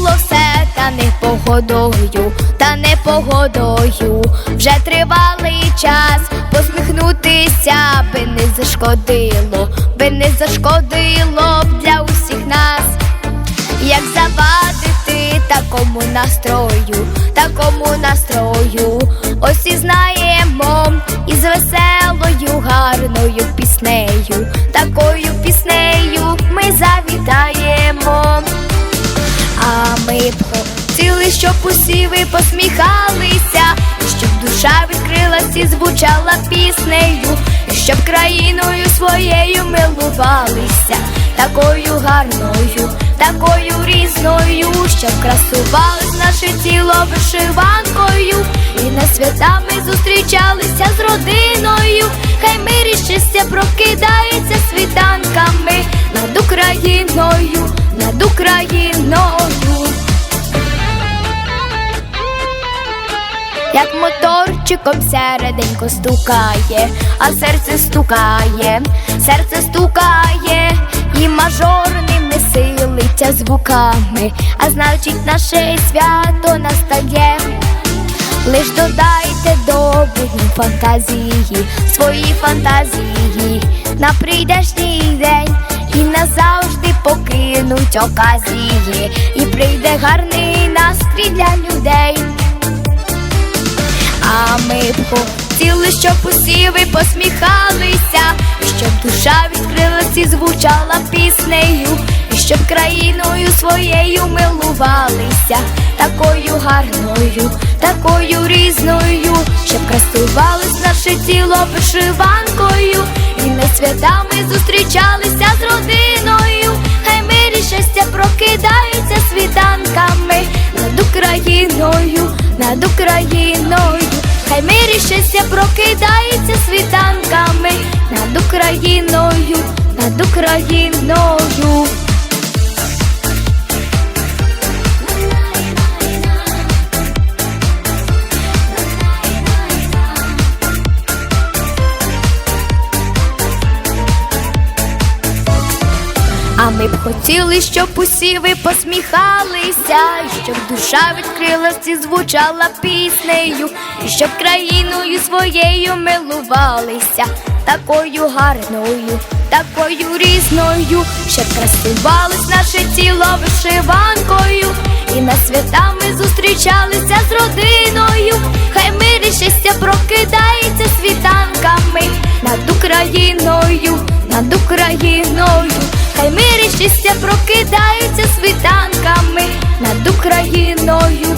було все, та не погодою, та не погодою. Вже тривалий час посміхнутися би не зашкодило, би не зашкодило б для усіх нас. Як завадити такому настрою, такому настрою, ось і знаємо із веселою, гарною піснею, такою піснею ми завітаємо. Усі ви посміхалися, щоб душа відкрилась і звучала піснею, щоб країною своєю милувалися, такою гарною, такою різною, щоб красувалось наше тіло вишиванкою, і на святами зустрічалися з родиною. Хай мир і щастя прокидається світанками над Україною, над Україною. Як моторчиком середенько стукає, а серце стукає, серце стукає, і мажорними силиться звуками, а значить наше свято настає. Лиш додайте до будні фантазії, свої фантазії на прийдешній день і назавжди покинуть оказії, і прийде гарний настрій для людей. Б хотіли, щоб усі ви посміхалися, щоб душа відкрилась і звучала піснею, і щоб країною своєю милувалися, такою гарною, такою різною, щоб красувалось наше тіло вишиванкою, і не святами зустрічалися з родиною. Хай мир і щастя прокидається світанками над Україною, над Україною. Хай мир щастя прокидається світанками над Україною. Ми б хотіли, щоб усі ви посміхалися, щоб душа відкрилась і звучала піснею, і щоб країною своєю милувалися, такою гарною, такою різною, щоб красувалось наше тіло вишиванкою, і на святами зустрічалися з родиною. Хай мир щастя прокидається світанками над Україною, над Україною. Хай мир і щастя прокидаються світанками над Україною.